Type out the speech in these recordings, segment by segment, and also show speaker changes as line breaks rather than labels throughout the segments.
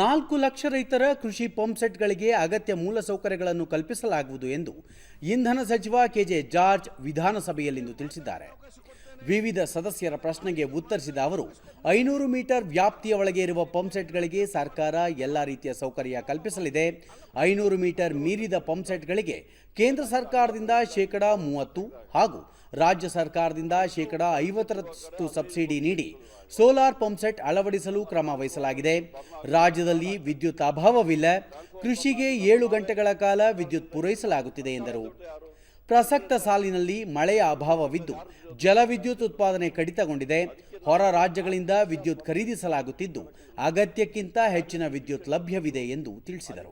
ನಾಲ್ಕು ಲಕ್ಷ ರೈತರ ಕೃಷಿ ಪಂಪ್ಸೆಟ್ಗಳಿಗೆ ಅಗತ್ಯ ಮೂಲಸೌಕರ್ಯಗಳನ್ನು ಕಲ್ಪಿಸಲಾಗುವುದು ಎಂದು ಇಂಧನ ಸಚಿವ ಕೆಜೆ ಜಾರ್ಜ್ ವಿಧಾನಸಭೆಯಲ್ಲಿಂದು ತಿಳಿಸಿದ್ದಾರೆ. ವಿವಿಧ ಸದಸ್ಯರ ಪ್ರಶ್ನೆಗೆ ಉತ್ತರಿಸಿದ ಅವರು, ಐನೂರು ಮೀಟರ್ ವ್ಯಾಪ್ತಿಯ ಒಳಗೆ ಇರುವ ಪಂಪ್ಸೆಟ್ಗಳಿಗೆ ಸರ್ಕಾರ ಎಲ್ಲ ರೀತಿಯ ಸೌಕರ್ಯ ಕಲ್ಪಿಸಲಿದೆ. ಐನೂರು ಮೀಟರ್ ಮೀರಿದ ಪಂಪ್ಸೆಟ್ಗಳಿಗೆ ಕೇಂದ್ರ ಸರ್ಕಾರದಿಂದ ಶೇಕಡಾ ಮೂವತ್ತು ಹಾಗೂ ರಾಜ್ಯ ಸರ್ಕಾರದಿಂದ ಶೇಕಡಾ ಐವತ್ತರಷ್ಟು ಸಬ್ಸಿಡಿ ನೀಡಿ ಸೋಲಾರ್ ಪಂಪ್ಸೆಟ್ ಅಳವಡಿಸಲು ಕ್ರಮ ವಹಿಸಲಾಗಿದೆ. ರಾಜ್ಯದಲ್ಲಿ ವಿದ್ಯುತ್ ಅಭಾವವಿಲ್ಲ. ಕೃಷಿಗೆ ಏಳು ಗಂಟೆಗಳ ಕಾಲ ವಿದ್ಯುತ್ ಪೂರೈಸಲಾಗುತ್ತಿದೆ ಎಂದರು. ಪ್ರಸಕ್ತ ಸಾಲಿನಲ್ಲಿ ಮಳೆಯ ಅಭಾವವಿದ್ದು ಜಲವಿದ್ಯುತ್ ಉತ್ಪಾದನೆ ಕಡಿತಗೊಂಡಿದೆ. ಹೊರ ರಾಜ್ಯಗಳಿಂದ ವಿದ್ಯುತ್ ಖರೀದಿಸಲಾಗುತ್ತಿದ್ದು, ಅಗತ್ಯಕ್ಕಿಂತ ಹೆಚ್ಚಿನ ವಿದ್ಯುತ್ ಲಭ್ಯವಿದೆ ಎಂದು ತಿಳಿಸಿದರು.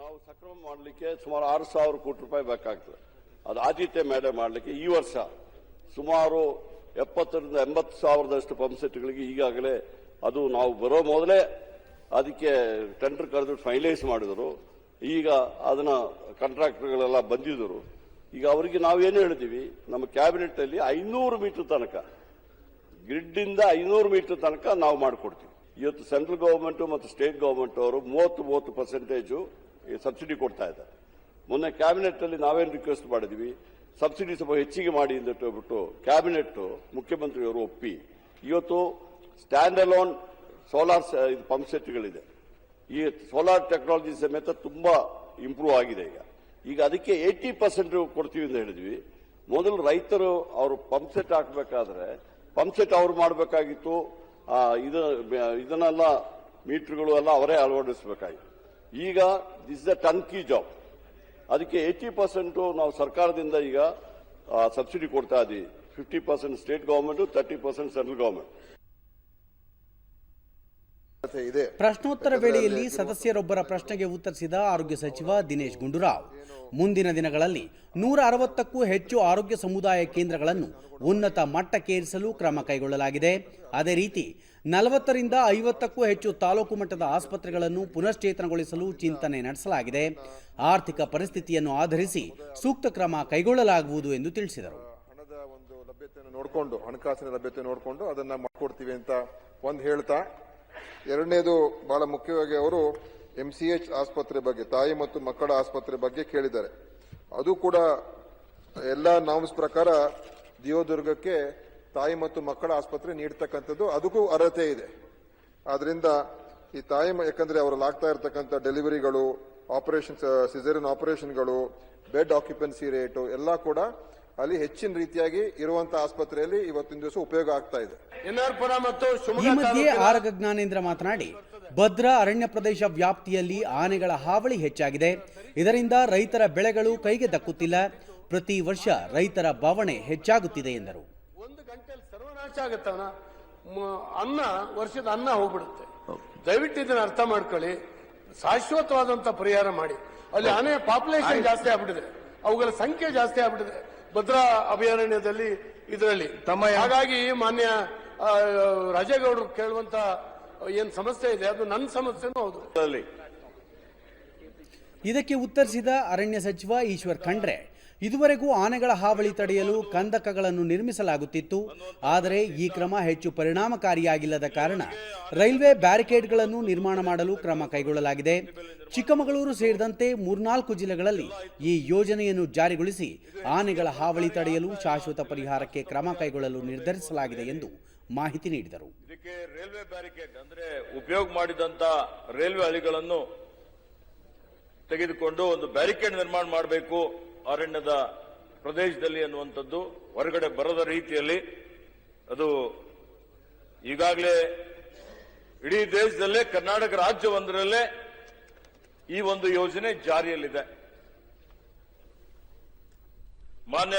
ನಾವು ಸಕ್ರಮ ಮಾಡಲಿಕ್ಕೆ ಸುಮಾರು ಆರು ಸಾವಿರ ಕೋಟಿ ರೂಪಾಯಿ ಬೇಕಾಗ್ತದೆ. ಅದು ಆದ್ಯತೆ ಮೇಲೆ ಮಾಡಲಿಕ್ಕೆ ಈ ವರ್ಷ ಸುಮಾರು ಎಪ್ಪತ್ತರಿಂದ ಎಂಬತ್ತು ಸಾವಿರದಷ್ಟು ಪಂಪ್ಸೆಟ್ಗಳಿಗೆ ಈಗಾಗಲೇ ಅದು ನಾವು ಬರೋ ಮೊದಲೇ ಅದಕ್ಕೆ ಟೆಂಡರ್ ಕರೆದು ಫೈನಲೈಸ್ ಮಾಡಿದರು. ಈಗ ಅದನ್ನ ಕಾಂಟ್ರಾಕ್ಟರ್ಗಳೆಲ್ಲ ಬಂದಿದ್ದರು. ಈಗ ಅವರಿಗೆ ನಾವೇನು ಹೇಳಿದೀವಿ ನಮ್ಮ ಕ್ಯಾಬಿನೆಟ್ ಅಲ್ಲಿ ಐನೂರು ಮೀಟರ್ ತನಕ ಗ್ರಿಡ್ ಇಂದ ಐನೂರು ಮೀಟರ್ ತನಕ ನಾವು ಮಾಡಿಕೊಡ್ತೀವಿ. ಇವತ್ತು ಸೆಂಟ್ರಲ್ ಗವರ್ಮೆಂಟ್ ಮತ್ತು ಸ್ಟೇಟ್ ಗವರ್ಮೆಂಟ್ ಅವರು ಮೂವತ್ತು ಮೂವತ್ತು ಪರ್ಸೆಂಟೇಜು ಸಬ್ಸಿಡಿ ಕೊಡ್ತಾ ಇದ್ದಾರೆ. ಮೊನ್ನೆ ಕ್ಯಾಬಿನೆಟ್ ಅಲ್ಲಿ ನಾವೇನು ರಿಕ್ವೆಸ್ಟ್ ಮಾಡಿದ್ವಿ ಸಬ್ಸಿಡಿ ಸ್ವಲ್ಪ ಹೆಚ್ಚಿಗೆ ಮಾಡಿ ಅಂತ ಹೇಳ್ಬಿಟ್ಟು ಕ್ಯಾಬಿನೆಟ್ ಮುಖ್ಯಮಂತ್ರಿಯವರು ಒಪ್ಪಿ, ಇವತ್ತು ಸ್ಟ್ಯಾಂಡ್ ಅಲೋನ್ ಸೋಲಾರ್ ಪಂಪ್ ಸೆಟ್ಗಳಿದೆ ಈ ಸೋಲಾರ್ ಟೆಕ್ನಾಲಜಿ ಸಮೇತ ತುಂಬಾ ಇಂಪ್ರೂವ್ ಆಗಿದೆ ಈಗ. ಈಗ ಅದಕ್ಕೆ ಏಯ್ಟಿ ಪರ್ಸೆಂಟ್ ಕೊಡ್ತೀವಿ ಅಂತ ಹೇಳಿದ್ವಿ. ಮೊದಲು ರೈತರು ಅವರು ಪಂಪ್ ಸೆಟ್ ಹಾಕಬೇಕಾದ್ರೆ ಪಂಪ್ ಸೆಟ್ ಅವ್ರು ಮಾಡಬೇಕಾಗಿತ್ತು. ಇದು, ಇದನ್ನೆಲ್ಲ ಮೀಟರ್ಗಳು ಎಲ್ಲ ಅವರೇ ಅಳವಡಿಸಬೇಕಾಗಿತ್ತು. ಈಗ this the turnkey job ಅದಕ್ಕೆ ಏಯ್ಟಿ ಪರ್ಸೆಂಟ್ ನಾವು ಸರ್ಕಾರದಿಂದ ಈಗ ಸಬ್ಸಿಡಿ ಕೊಡ್ತಾ ಇದ್ದೀವಿ fifty percent state government thirty percent central government
ಇದೆ
ಪ್ರಶ್ನೋತ್ತರ ವೇಳೆಯಲ್ಲಿ ಸದಸ್ಯರೊಬ್ಬರ ಪ್ರಶ್ನೆಗೆ ಉತ್ತರಿಸಿದ ಆರೋಗ್ಯ ಸಚಿವ ದಿನೇಶ್ ಗುಂಡೂರಾವ್. ಮುಂದಿನ ದಿನಗಳಲ್ಲಿ ನೂರ ಅರವತ್ತಕ್ಕೂ ಹೆಚ್ಚು ಆರೋಗ್ಯ ಸಮುದಾಯ ಕೇಂದ್ರಗಳನ್ನು ಉನ್ನತ ಮಟ್ಟಕ್ಕೇರಿಸಲು ಕ್ರಮ ಕೈಗೊಳ್ಳಲಾಗಿದೆ. ಅದೇ ರೀತಿ ನಲವತ್ತರಿಂದ ಐವತ್ತಕ್ಕೂ ಹೆಚ್ಚು ತಾಲೂಕು ಮಟ್ಟದ ಆಸ್ಪತ್ರೆಗಳನ್ನು ಪುನಶ್ಚೇತನಗೊಳಿಸಲು ಚಿಂತನೆ ನಡೆಸಲಾಗಿದೆ. ಆರ್ಥಿಕ ಪರಿಸ್ಥಿತಿಯನ್ನು ಆಧರಿಸಿ ಸೂಕ್ತ ಕ್ರಮ ಕೈಗೊಳ್ಳಲಾಗುವುದು ಎಂದು ತಿಳಿಸಿದರು.
ಹಣದ ಒಂದು ಲಭ್ಯತೆಯನ್ನು ನೋಡಿಕೊಂಡು ಹಣಕಾಸಿನ ಲಭ್ಯತೆ ನೋಡಿಕೊಂಡು ಅದನ್ನ ಮಾಡ್ಕೊಡ್ತೀವಿ ಅಂತ ಒಂದು ಹೇಳ್ತಾ ಎರಡನೇದು ಬಹಳ ಮುಖ್ಯವಾಗಿ ಅವರು ಎಂ ಸಿ ಎಚ್ ಆಸ್ಪತ್ರೆ ಬಗ್ಗೆ, ತಾಯಿ ಮತ್ತು ಮಕ್ಕಳ ಆಸ್ಪತ್ರೆ ಬಗ್ಗೆ ಕೇಳಿದ್ದಾರೆ. ಅದು ಕೂಡ ಎಲ್ಲ ನಾಮ್ಸ್ ಪ್ರಕಾರ ದಿಯೋದುರ್ಗಕ್ಕೆ ತಾಯಿ ಮತ್ತು ಮಕ್ಕಳ ಆಸ್ಪತ್ರೆ ನೀಡತಕ್ಕಂಥದ್ದು, ಅದಕ್ಕೂ ಅರ್ಹತೆ ಇದೆ. ಆದ್ರಿಂದ ಈ ತಾಯಿ ಯಾಕಂದರೆ ಅವರಲ್ಲಿ ಆಗ್ತಾ ಇರತಕ್ಕಂಥ ಡೆಲಿವರಿಗಳು ಆಪರೇಷನ್ ಸಿಸೇರಿಯನ್ ಆಪರೇಷನ್ಗಳು, ಬೆಡ್ ಆಕ್ಯುಪೆನ್ಸಿ ರೇಟು ಎಲ್ಲ ಕೂಡ ಅಲ್ಲಿ ಹೆಚ್ಚಿನ ರೀತಿಯಾಗಿ ಇರುವಂತಹ ಆಸ್ಪತ್ರೆಯಲ್ಲಿ ಇವತ್ತಿನ ದಿವಸ ಉಪಯೋಗ ಆಗ್ತಾ ಇದೆ.
ಈ ಮಧ್ಯೆ ಆರಗ ಜ್ಞಾನೇಂದ್ರ ಮಾತನಾಡಿ ಭದ್ರಾ ಅರಣ್ಯ ಪ್ರದೇಶ ವ್ಯಾಪ್ತಿಯಲ್ಲಿ ಆನೆಗಳ ಹಾವಳಿ ಹೆಚ್ಚಾಗಿದೆ. ಇದರಿಂದ ರೈತರ ಬೆಳೆಗಳು ಕೈಗೆ ದಕ್ಕುತ್ತಿಲ್ಲ. ಪ್ರತಿ ವರ್ಷ ರೈತರ ಬವಣೆ ಹೆಚ್ಚಾಗುತ್ತಿದೆ ಎಂದರು.
ಒಂದು ಗಂಟೆಯಲ್ಲಿ ಸರ್ವನಾಶ ಆಗುತ್ತವನ ಅನ್ನ ವರ್ಷದ ಅನ್ನ ಹೋಗ್ಬಿಡುತ್ತೆ. ದಯವಿಟ್ಟು ಇದನ್ನ ಅರ್ಥ ಮಾಡ್ಕೊಳ್ಳಿ. ಶಾಶ್ವತವಾದಂತ ಪರಿಹಾರ ಮಾಡಿ. ಅಲ್ಲಿ ಆನೆ ಪಾಪ್ಯುಲೇಷನ್ ಜಾಸ್ತಿ ಆಗ್ಬಿಟ್ಟಿದೆ. ಅವುಗಳ ಸಂಖ್ಯೆ ಜಾಸ್ತಿ ಆಗ್ಬಿಟ್ಟಿದೆ. ಭದ್ರಾ ಅಭಯಾರಣ್ಯದಲ್ಲಿ ಇದರಲ್ಲಿ. ತಮ್ಮ ಹಾಗಾಗಿ ಮಾನ್ಯ ರಾಜೇಗೌಡರು ಕೇಳುವಂತ ಏನ್ ಸಮಸ್ಯೆ ಇದೆ ಅದು ನನ್ನ ಸಮಸ್ಯೆನೂ ಹೌದು.
ಇದಕ್ಕೆ ಉತ್ತರಿಸಿದ ಅರಣ್ಯ ಸಚಿವ ಈಶ್ವರ್ ಖಂಡ್ರೆ ಇದುವರೆಗೂ ಆನೆಗಳ ಹಾವಳಿ ತಡೆಯಲು ಕಂದಕಗಳನ್ನು ನಿರ್ಮಿಸಲಾಗುತ್ತಿತ್ತು. ಆದರೆ ಈ ಕ್ರಮ ಹೆಚ್ಚು ಪರಿಣಾಮಕಾರಿಯಾಗಿಲ್ಲದ ಕಾರಣ ರೈಲ್ವೆ ಬ್ಯಾರಿಕೇಡ್ಗಳನ್ನು ನಿರ್ಮಾಣ ಮಾಡಲು ಕ್ರಮ ಕೈಗೊಳ್ಳಲಾಗಿದೆ. ಚಿಕ್ಕಮಗಳೂರು ಸೇರಿದಂತೆ ಮೂರ್ನಾಲ್ಕು ಜಿಲ್ಲೆಗಳಲ್ಲಿ ಈ ಯೋಜನೆಯನ್ನು ಜಾರಿಗೊಳಿಸಿ ಆನೆಗಳ ಹಾವಳಿ ತಡೆಯಲು ಶಾಶ್ವತ ಪರಿಹಾರಕ್ಕೆ ಕ್ರಮ ಕೈಗೊಳ್ಳಲು ನಿರ್ಧರಿಸಲಾಗಿದೆ ಎಂದು ಮಾಹಿತಿ ನೀಡಿದರು.
ಇದಕ್ಕೆ ರೈಲ್ವೆ ಬ್ಯಾರಿಕೇಡ್ ಅಂದ್ರೆ ಉಪಯೋಗ ಮಾಡಿದಂತ ರೈಲ್ವೆ ಹಳಿಗಳನ್ನು ತೆಗೆದುಕೊಂಡು ಒಂದು ಬ್ಯಾರಿಕೇಡ್ ನಿರ್ಮಾಣ ಮಾಡಬೇಕು. ಅರಣ್ಯದ ಪ್ರದೇಶದಲ್ಲಿ ಅನ್ನುವಂಥದ್ದು ಹೊರಗಡೆ ಬರದ ರೀತಿಯಲ್ಲಿ ಅದು ಈಗಾಗಲೇ ಇಡೀ ದೇಶದಲ್ಲೇ ಕರ್ನಾಟಕ ರಾಜ್ಯವೊಂದರಲ್ಲೇ ಈ ಒಂದು ಯೋಜನೆ ಜಾರಿಯಲ್ಲಿದೆ. ಮಾನ್ಯ